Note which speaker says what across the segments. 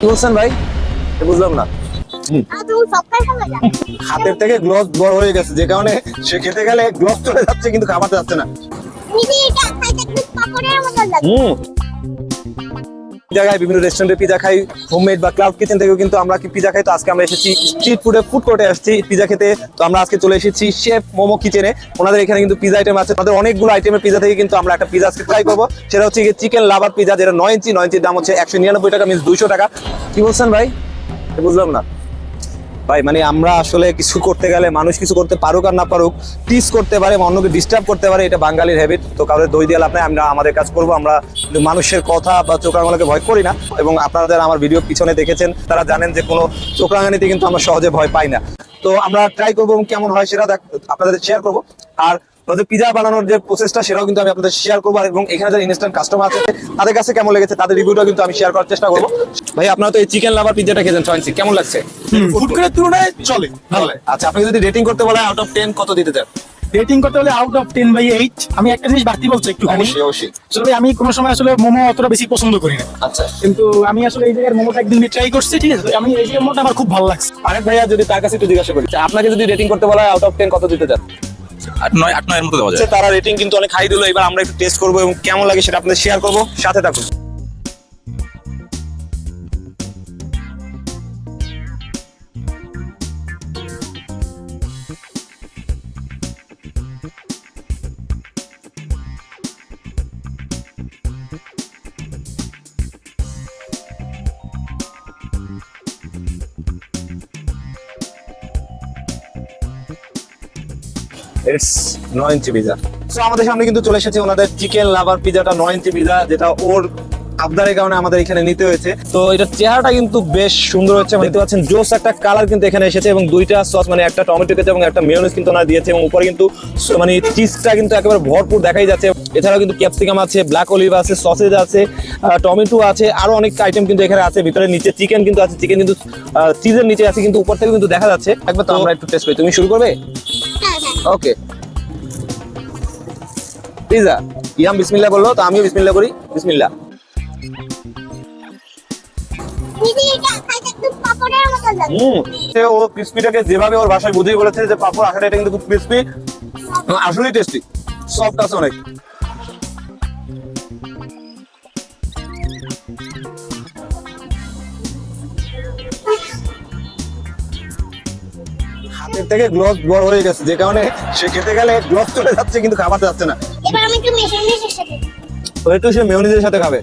Speaker 1: বলছেন ভাই? বুঝলাম না। হাতের থেকে গ্লোভস বড় হয়ে গেছে যে কারণে সে খেতে গেলে গ্লোভস চলে যাচ্ছে কিন্তু খাবারতে যাচ্ছে না।
Speaker 2: দিদি এটা
Speaker 1: খাই বিভিন্ন রেস্টুরেন্টে পিজা খাই হোমমেড বা ক্লাউড কিচেন থেকেও কিন্তু আমরা কি পিজা খাই, তো আজকে আমরা এসেছি স্ট্রিট ফুডে ফুড কোর্টে আসছি পিজা খেতে। তো আমরা আজকে চলে এসেছি শেফ মোমো কিচেনে ওনাদের এখানে কিন্তু পিজা আইটেম আছে। তাদের অনেকগুলো আইটেমের পিজা থেকে কিন্তু আমরা একটা পিজা আজকে ট্রাই করব। সেটা হচ্ছে চিকেন লাভার পিজা যেটা নয় ইঞ্চি, নয় ইঞ্চির দাম হচ্ছে একশো নিরানব্বই টাকা মিনস দুশো টাকা। কি বলছেন ভাই? বুঝলাম না। ভাই মানে আমরা আসলে কিছু করতে গেলে মানুষ কিছু করতে পারুক আর না পারুক টিস করতে পারে অন্যকে ডিস্টার্ব করতে পারে, এটা বাঙালির হ্যাবিট তো কারোর দই দিয়ে নাই, আমরা আমাদের কাজ করব, আমরা মানুষের কথা বা চোখরাঙানিকে ভয় করি না। এবং আপনাদের আমার ভিডিও পিছনে দেখেছেন, তারা জানেন যে কোনো চোখরাঙানিতে কিন্তু আমরা সহজে ভয় পাই না। তো আমরা ট্রাই করব এবং কেমন হয় সেটা আপনাদের শেয়ার করব। আর আমাদের পিজা বানানোর যে প্রসেসটা সেটাও কিন্তু আমি আপনাদের শেয়ার করব। এবং এখানে যারা ইনস্ট্যান্ট কাস্টমার আছে তাদের কাছে কেমন লেগেছে তাদের রিভিউটা কিন্তু আমি শেয়ার করার চেষ্টা করব। ভাই আপনারা তো এই চিকেন লাভার পিজাটা খেয়েছেন চয়েন্সি কেমন লাগছে?
Speaker 3: ফুড কোর্টের তুলনায় চলে ভালো।
Speaker 1: আচ্ছা আপনি যদি রেটিং করতে বলেন আউট অফ টেন কত দিতে চান?
Speaker 3: রেটিং করতে হলে out of ten by eight আমি একটা জিনিস বাড়তি বলছি একটু
Speaker 1: অবশ্যই অবশ্যই।
Speaker 3: আসলে আমি কোনো সময় আসলে মোমো অতটা বেশি পছন্দ করি না।
Speaker 1: আচ্ছা।
Speaker 3: কিন্তু আমি আসলে এই জায়গার মোমোটা একদিন ট্রাই করছি ঠিক আছে? আমি এই জায়গার মোমোটা আমার খুব ভালো লাগছে।
Speaker 1: আরেক ভাইয়া যদি তার কাছে একটু জিজ্ঞাসা করি আপনাকে যদি রেটিং করতে বলা আউট অফ টেন কত দিতে চান?
Speaker 4: আট নয়, আট নয়ের মতো দেওয়া যায়।
Speaker 1: তারা রেটিং কিন্তু অনেক হাই দিল, এবার আমরা একটু টেস্ট করব এবং কেমন লাগে সেটা আপনাদের শেয়ার করব। সাথে থাকুন। ইটস নয় ইঞ্চি পিজা সো আমাদের সামনে কিন্তু চলে এসেছে ওনাদের চিকেন লাভার পিজাটা নয় ইঞ্চি পিজা যেটা ওর আবদারের কারণে আমাদের এখানে নিতে হয়েছে। তো, এটা চেহারাটা কিন্তু বেশ সুন্দর হচ্ছে। দেখতে পাচ্ছেন, জোস একটা কালার কিন্তু এখানে এসেছে এবং দুইটা সস মানে একটা টমেটো কেচাপ এবং একটা মেয়োনিজ কিন্তু ওনারা দিয়েছে এবং উপরে কিন্তু মানে চিজটা কিন্তু একেবারে ভরপুর দেখাই যাচ্ছে। এছাড়াও কিন্তু ক্যাপসিকাম আছে ব্ল্যাক অলিভ আছে সসেজ আছে টমেটো আছে, আরও অনেক আইটেম কিন্তু এখানে আছে। ভিতরে নিচে চিকেন কিন্তু আছে চিকেন কিন্তু চিজের নিচে আছে, কিন্তু উপর থেকে কিন্তু দেখা যাচ্ছে। একবার তো আমরা একটু টেস্ট করি। তুমি শুরু করবে? ওকে পিজা ইয়াম বিসমিল্লাহ বলল তো আমিও বিসমিল্লাহ করি। সে ও ক্রিসপিটাকে যেভাবে ওর ভাষায় বুঝিয়ে বলেছে যে পাপড় এটা কিন্তু খুব ক্রিসপি আসলেই টেস্টি সফট আছে অনেক। হাতের থেকে গ্লোভস বড় হয়ে গেছে। যে কারণে সে খেতে গেলে গ্লোভস চলে যাচ্ছে কিন্তু যাচ্ছে না।
Speaker 2: এবার আমি একটু মেয়োনিজের সাথে
Speaker 1: একটু সে মেয়োনিজের সাথে খাবে।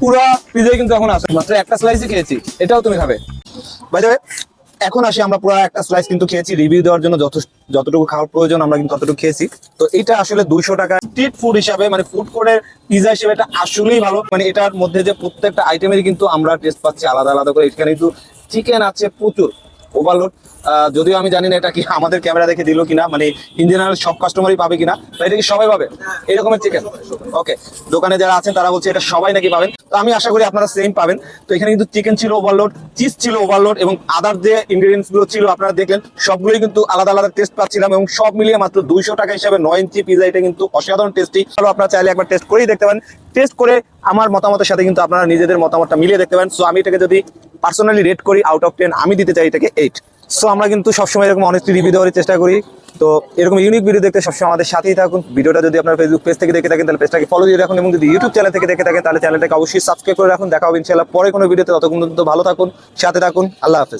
Speaker 1: পুরা পিজাই কিন্তু এখন আসে। মাত্র একটা স্লাইসই খেয়েছি। এটাও তুমি খাবে। বাই দ্য এখন আসি, আমরা পুরো একটা স্লাইস কিন্তু খেয়েছি। রিভিউ দেওয়ার জন্য যত যতটুকু খাওয়ার প্রয়োজন, আমরা কিন্তু ততটুকু খেয়েছি। তো এটা আসলে দুইশো টাকা স্ট্রিট ফুড হিসাবে মানে ফুড কোর্টের পিজা হিসেবে এটা আসলেই ভালো। মানে এটার মধ্যে যে প্রত্যেকটা আইটেমেরই কিন্তু আমরা টেস্ট পাচ্ছি আলাদা আলাদা করে। এখানে কিন্তু চিকেন আছে প্রচুর ওভারলোড যদিও আমি জানি না এটা কি আমাদের ক্যামেরা দেখে দিল কিনা মানে ইন জেনারেল সব কাস্টমারই পাবে কিনা এটা কি সবাই পাবে? এরকমের চিকেন ওকে দোকানে যারা আছেন, তারা বলছে এটা সবাই নাকি পাবেন আমি আশা করি আপনারা সেম পাবেন। তো এখানে কিন্তু চিকেন ছিল ওভারলোড চিজ ছিল ওভারলোড এবং আদার যে ইনগ্রিডিয়েন্টসগুলো ছিল আপনারা দেখলেন, সবগুলোই কিন্তু আলাদা আলাদা টেস্ট পাচ্ছিলাম এবং সব মিলিয়ে মাত্র দুইশো টাকা হিসাবে নয় ইঞ্চি পিজা এটা কিন্তু অসাধারণ টেস্টি আপনারা চাইলে একবার টেস্ট করেই দেখতে পারেন। টেস্ট করে আমার মতামতের সাথে কিন্তু আপনারা নিজেদের মতামতটা মিলিয়ে দেখতে পারেন। সো আমি এটাকে যদি পার্সোনালি রেট করি আউট অফ টেন আমি দিতে চাই এটাকে এইট সো আমরা কিন্তু সবসময় এরকম অনেক রিভিউ দেওয়ার চেষ্টা করি। তো, এরকম ইউনিক ভিডিও দেখতে সবসময় আমাদের সাথেই থাকুন। ভিডিওটা যদি আপনার ফেসবুক পেজ থেকে দেখে থাকেন, তাহলে পেজটাকে ফলো দিয়ে রাখুন এবং যদি ইউটিউব চ্যানেল থেকে দেখে থাকেন, তাহলে চ্যানেলটাকে অবশ্যই সাবস্ক্রাইব করে রাখুন। দেখা হবে ইনশাআল্লাহ পরে কোনো ভিডিওতে ততক্ষণ পর্যন্ত ভালো থাকুন, সাথে থাকুন। আল্লাহ হাফেজ।